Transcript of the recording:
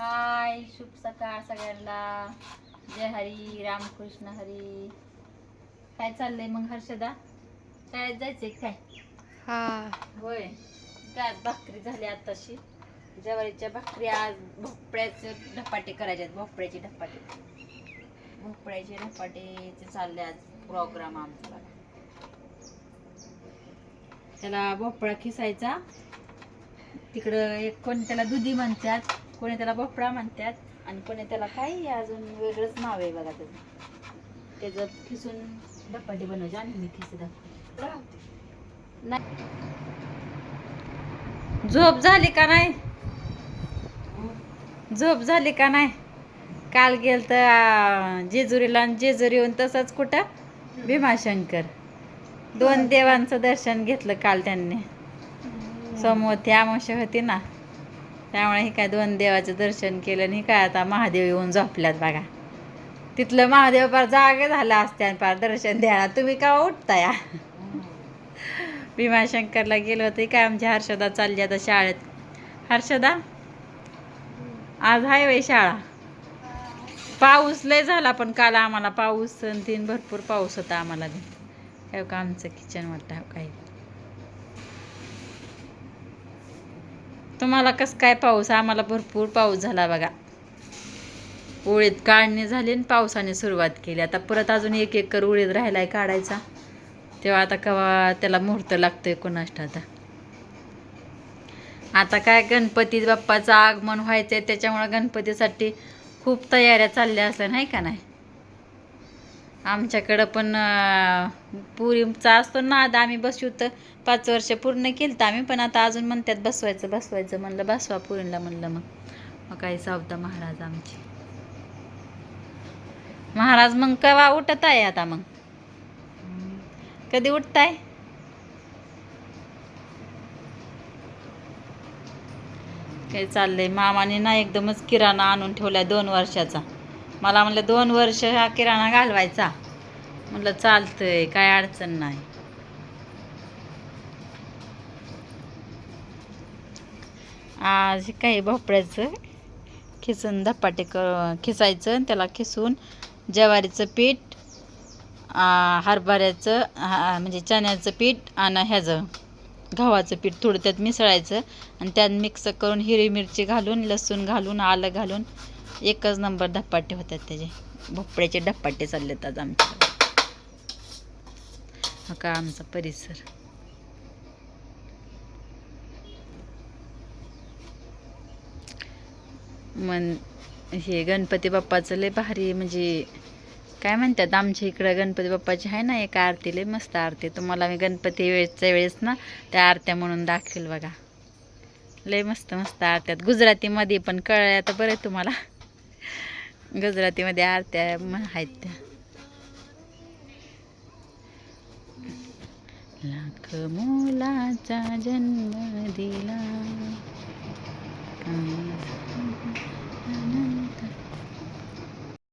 हाय शुभ सकाळ सगळ्यांना. जय हरी रामकृष्ण हरी. काय चाललंय मग हर्षदा? शाळेत जायचंय काय? हा. होय. काय भाकरी झाली आताशी? ज्वारीच्या भाकरी आज भोपळ्याचे धपाटे करायचे आहेत भोपळ्याचे धपाटे. भोपळ्याचे धपाटेचे चालले आज प्रोग्राम आमचा. त्याला भोपळा खिसायचा. तिकडं एक कोणी त्याला दुधी म्हणतात. कोणी त्याला भोपळा म्हणतात आणि कोणी त्याला काही अजून वेगळंच नाव आहे बघा त्याचं. त्याचं खिसून धपाटे बनवायचे आणि मी खिसे दाखवते नाही. झोप झाली का नाही? झोप झाली का नाही? काल गेल तर जेजुरीला आणि जेजुरी येऊन तसंच कुठं? भीमाशंकर. दोन देवांचं दर्शन घेतलं काल त्यांनी. सोमवती अमावस्या होती ना. त्यामुळे हे काय दोन देवाचं दर्शन केलं आणि हे काय आता महादेव येऊन झोपल्यात बघा. तिथलं महादेव पार जागे झाला आणि पार दर्शन द्यायला. तुम्ही का उठता या भीमाशंकरला गेलो होते काय आमच्या हर्षदा चालली आता शाळेत. हर्षदा आज आहे वय शाळा. पाऊस लय झाला पण काल आम्हाला पाऊस आणि तीन भरपूर पाऊस होता आम्हाला. काय का आमचं किचन वाटतं काही. तुम्हाला कसं काय पाऊस? आम्हाला भरपूर पाऊस झाला बघा. उळीत काढणी झाली आणि पावसाने सुरुवात केली. आता परत अजून एक एकर उळीत राहिलाय काढायचा. तेव्हा आता कवा त्याला मुहूर्त लागतोय कोणाष्ट आता. आता काय गणपती बाप्पाचं आगमन व्हायचंय त्याच्यामुळं गणपतीसाठी खूप तयाऱ्या चालल्या असल्या नाही का नाही? आमच्याकडं पण पुरीचा असतो ना आता आम्ही बसू तर पाच वर्ष पूर्ण केलं तर आम्ही पण आता अजून म्हणतात बसवायचं बसवायचं म्हणलं बसवा पुरीला म्हणलं मग. मग काही सावता महाराज आमचे. महाराज मग केव्हा उठत आहे आता मग? कधी उठताय? काय चाललंय? मामाने ना एकदमच किराणा आणून ठेवलाय दोन वर्षाचा. मला म्हणलं दोन वर्ष हा किराणा घालवायचा. म्हटलं चालतंय काय अडचण नाही. आज काही भोपळ्याचं खिसून धपाटे क खिसायचं आणि त्याला खिसून ज्वारीचं पीठ हरभऱ्याचं म्हणजे चण्याचं पीठ आणि ह्याचं गव्हाचं पीठ थोडं त्यात मिसळायचं आणि त्यात मिक्स करून हिरवी मिरची घालून लसूण घालून आलं घालून एकच नंबर धपाटे होतात त्याचे. भोपळ्याचे धपाटे चाललेत आज आमच्याकडे. हा का आमचा परिसर. मन हे गणपती बाप्पाचं लय भारी म्हणजे काय म्हणतात आमच्या इकडं गणपती बाप्पाची आहे ना एक आरती लय मस्त आरती तुम्हाला मी गणपती वेळच्या वेळेस ना त्या आरत्या म्हणून दाखवेल बघा. लय मस्त मस्त आरत्यात गुजरातीमध्ये पण कळलं तर बरं तुम्हाला. गुजरातीमध्ये आरत्या म- आहेत. त्या लाख मोलाचा जन्म दिला.